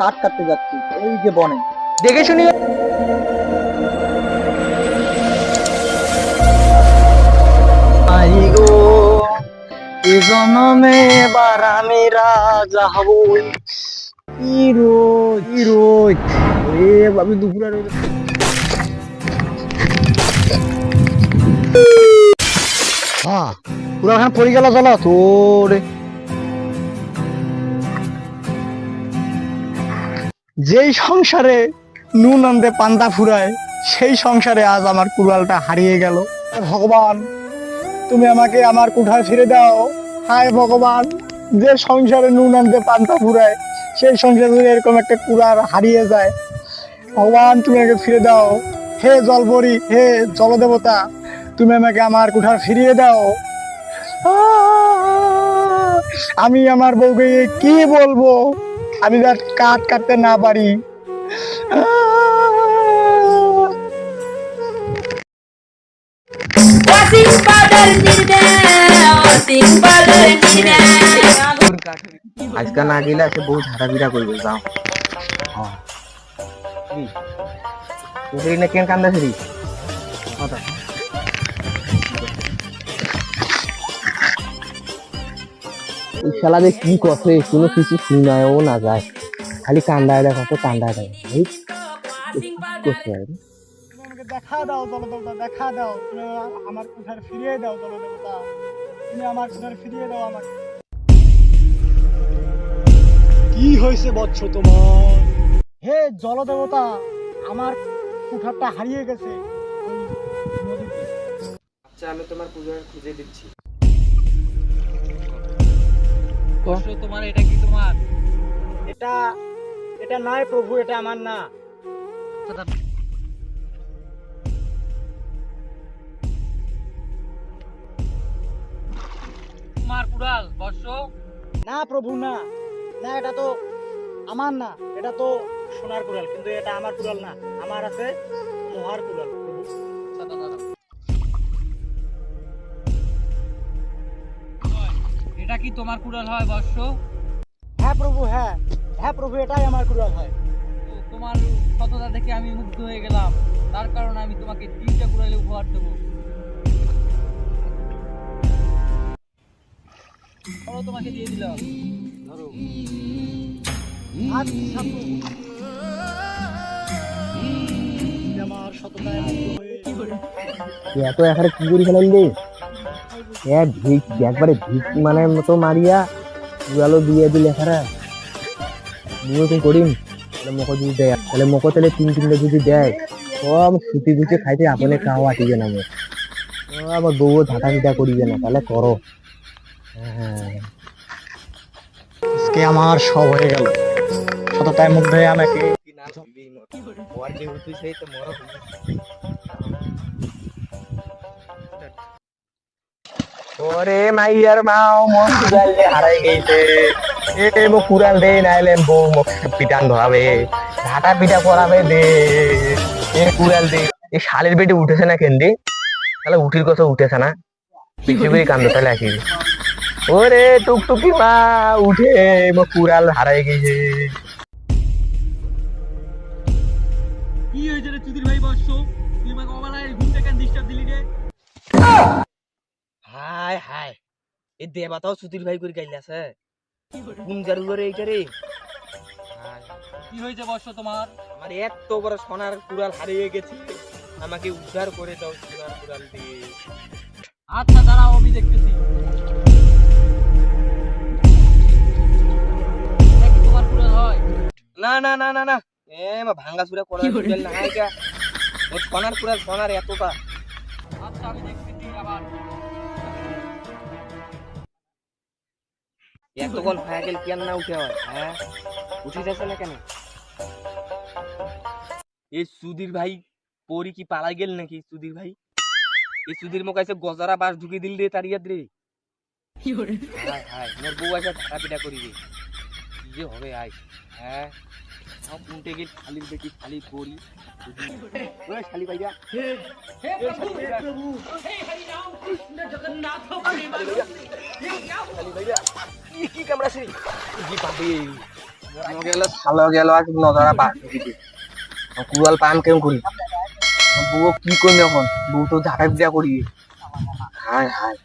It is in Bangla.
কাঠ কাটতে যাচ্ছি। এই যে বনে। দেখে শুনি এ জনমে এবার আমি রাজা হব কি আমি দুপুরে পড়ে গেল চলো তোরে। যেই সংসারে নুন আনতে পান্তা ফুরায়, সেই সংসারে আজ আমার কুড়ালটা হারিয়ে গেল। ভগবান, তুমি আমাকে আমার কুঠায় ফিরে দাও। হায় ভগবান, যে সংসারে নুন আনতে পান্তা ফুরায়, সেই সংসারে যদি এরকম একটা কুড়াল হারিয়ে যায়, ভগবান, তুমি আমাকে ফিরে দাও। হে জলপরি হে জলদেবতা, তুমি আমাকে আমার কুঠার ফিরিয়ে দাও। আমি আমার বউকে কি বলব? আমি যার কাঠ কাটতে না পারি আহ! Wasing powder nirde, wasing powder nirde. আজকে না গেলে সে বহু ঝাড়াবিড়া করবে যাও তুই না কেন কান্দা ফিরি এই শালাদের কি কথা কোনো কিছু শুনায়ও না যায়। খালি কান্দায় দেখো তো কান্দায় দেখো। এই করছে দেখা দাও জলদেবতা দেখা দাও। তুমি আমার কুঠার ফিরিয়ে দাও জলদেবতা তুমি আমার কুঠার ফিরিয়ে দাও আমাকে। কি হয়েছে বৎস তোমার? হে জলদেবতা আমার কুঠারটা হারিয়ে গেছে। আচ্ছা আমি তোমার পুজোর খুঁজে দিচ্ছি। তোমার এটা কি তোমার? এটা এটা নয় প্রভু এটা আমার না। তোমার কুড়াল বর্ষ? না প্রভু না। না এটা তো আমার না। এটা তো সোনার কুড়াল কিন্তু এটা আমার কুড়াল না। আমার আছে লোহার কুড়াল। এটা কি তোমার কুড়াল হয় বর্ষ? হ্যাঁ প্রভু হ্যাঁ। হ্যাঁ প্রভু এটাই আমার কুড়াল হয়। তো তোমার সততা দেখে আমি মুগ্ধ হয়ে গেলাম। তার কারণে আমি তোমাকে তিনটা কুড়ালে উপহার দেবো। ধরো তোমাকে দিয়ে দিলাম। ধরো। আচ্ছা এত এখানে কি করি ফেলেন রে এক ভিক, একবারে ভিক মানে মতো মারিয়া উড়ালো দিয়ে দিলে তুমি করিম, তাহলে যদি দেয়। তাহলে মকো তাহলে তিন যদি দেয়, সব সুতি গুছে খাইতে আপনি খাওয়া আটিবে না আমার বউ ধাটা পিটা করিবে না, তাহলে করো। হ্যাঁ। আজকে আমার সব হয়ে গেল। সততায় মুগ্ধ হয়ে আমাকে ওরে মাইয়ার মাও, মন কুড়ালে হারাই গেছে এ মো কুড়াল দে, নাইলে বউ মোক পিটান ধরাবে ঝাঁটা পিটা করাবে দে। এ কুড়াল দে। এ শালের বেটে উঠেছে না কেন রে তাহলে উঠির কথা উঠেছে না? পিছিয়ে করে কান্দ, তাহলে আসি ওরে টুকটুকি মা, উঠে মো কুড়াল হারাই গেছে কি হয়েছে রে চুদির ভাই বর্ষ তুই আমাকে অবেলায় ঘুম থেকে ডিস্টার্ব দিলি রে? হাই হাই এ দেবাতাও সুতির ভাই করে গাইলে আছে কোন জারু করে এইটা রে? কি হয়েছে বর্ষ তোমার? আমার এত বড় সোনার কুড়াল হারিয়ে গেছে। আমাকে উদ্ধার করে দাও সোনার কুড়াল দিয়ে। আচ্ছা দাঁড়াও আমি দেখতেছি। তোমার কুড়াল হয়? না না না না না। এ মা ভাঙ্গা চুরা করা কুড়াল না সোনার কুড়াল সোনার এতটা। এতক্ষণ হয়ে গেল কেন না উঠে হয় হ্যাঁ উঠে যাচ্ছে না কেন এই সুধীর ভাই পরি কি পালাই গেল নাকি সুধীর ভাই এই সুধীর মোক আছে গজারা বাস ঢুকে দিল রে তার ইয়াদ রে হায় হায় মোর বউ আছে ধারা পিটা করি রে কি যে হবে আয় হ্যাঁ সব উল্টে গেল খালি দেখি খালি পরি ওই শালি ভাইয়া শালি ভাইয়া কি কি কামড়াছে কি পাবে গেল ভালো গেল আর নজরা পা কুয়াল পাম কেমন করি? বউ কি করি এখন? বউ তো ঝাঁটা বিয়া করি হায় হায়।